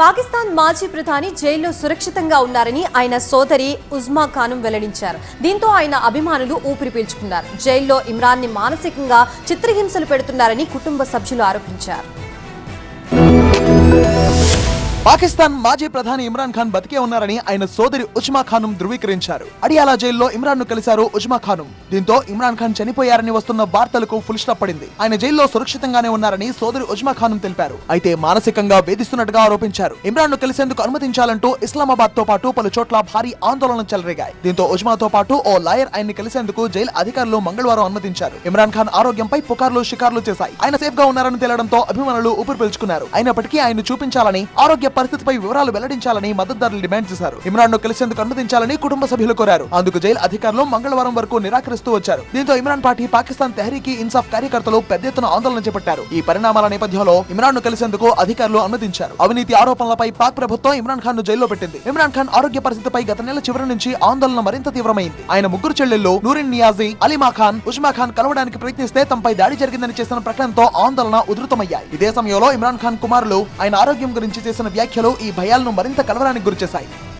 పాకిస్తాన్ మాజీ ప్రధాని జైల్లో సురక్షితంగా ఉన్నారని ఆయన సోదరి ఉజ్మా ఖానం వెల్లడించారు. దీంతో ఆయన అభిమానులు ఊపిరి పీల్చుకున్నారు. జైల్లో ఇమ్రాన్ని మానసికంగా చిత్రహింసలు పెడుతున్నారని కుటుంబ సభ్యులు ఆరోపించారు. పాకిస్తాన్ మాజీ ప్రధాని ఇమ్రాన్ ఖాన్ బతికే ఉన్నారని ఆయన సోదరి ఉజ్మా ఖానం ధృవీకరించారు. అడియాలా జైల్లో ఇమ్రాన్ను కలిశారు ఉజ్మా ఖానం. దీంతో ఇమ్రాన్ ఖాన్ చనిపోయారని వస్తున్న వార్తలకు ఫుల్ స్టాప్ పడింది. ఆయన జైల్లో సురక్షితంగానే ఉన్నారని సోదరి ఉజ్మా ఖానం తెలిపారు. అయితే మానసికంగా వేధిస్తున్నట్టుగా ఆరోపించారు. ఇమ్రాన్ను కలిసేందుకు అనుమతించాలంటూ ఇస్లామాబాద్తో పాటు పలు చోట్ల భారీ ఆందోళనలు చెలరేగాయి. దీంతో ఉజ్మాతో పాటు ఓ లాయర్ ఆయన్ని కలిసేందుకు జైలు అధికారులు మంగళవారం అనుమతించారు. ఇమ్రాన్ ఖాన్ ఆరోగ్యంపై పుకార్లు షికార్లు చేశాయి. ఆయన సేఫ్గా ఉన్నారని తేలడంతో అభిమానులు ఊపిరి పీల్చుకున్నారు. అయినప్పటికీ ఆయన చూపించాలని ఆరోగ్య పరిస్థితిపై వివరాలు వెల్లడించాలని మద్దతుదారులు డిమాండ్ చేశారు. ఇమ్రాన్ను కలిసేందుకు అనుమతించాలని కుటుంబ సభ్యులు కోరారు. అందుకు జైలు అధికారులు మంగళవారం వరకు నిరాకరిస్తూ వచ్చారు. దీంతో ఇమ్రాన్ పార్టీ పాకిస్తాన్ తెహరీకి ఇన్సాఫ్ కార్యకర్తలు పెద్ద ఎత్తున ఆందోళన చేపట్టారు. ఈ పరిణామాల నేపథ్యంలో ఇమ్రాన్ను కలిసేందుకు అధికారులు అనుమతించారు. అవినీతి ఆరోపణలపై పాక్ ప్రభుత్వం ఇమ్రాన్ ఖాన్ను జైల్లో పెట్టింది. ఇమ్రాన్ ఖాన్ ఆరోగ్య పరిస్థితిపై గత నెల చివరి నుంచి ఆందోళన మరింత తీవ్రమైంది. ఆయన ముగ్గురు చెల్లెళ్ళు నూరిన్ నియాజీ అలీమా ఖాన్ ఉజ్మా ఖాన్ కలవడానికి ప్రయత్నిస్తే తమపై దాడి జరిగిందని చేసిన ప్రకటనతో ఆందోళన ఉధృతమయ్యాయి. ఇదే సమయంలో ఇమ్రాన్ ఖాన్ కుమారులు ఆయన ఆరోగ్యం గురించి చేసిన వ్యాఖ్యలు ఈ భయాలను మరింత కలవరానికి గురిచేశాయి.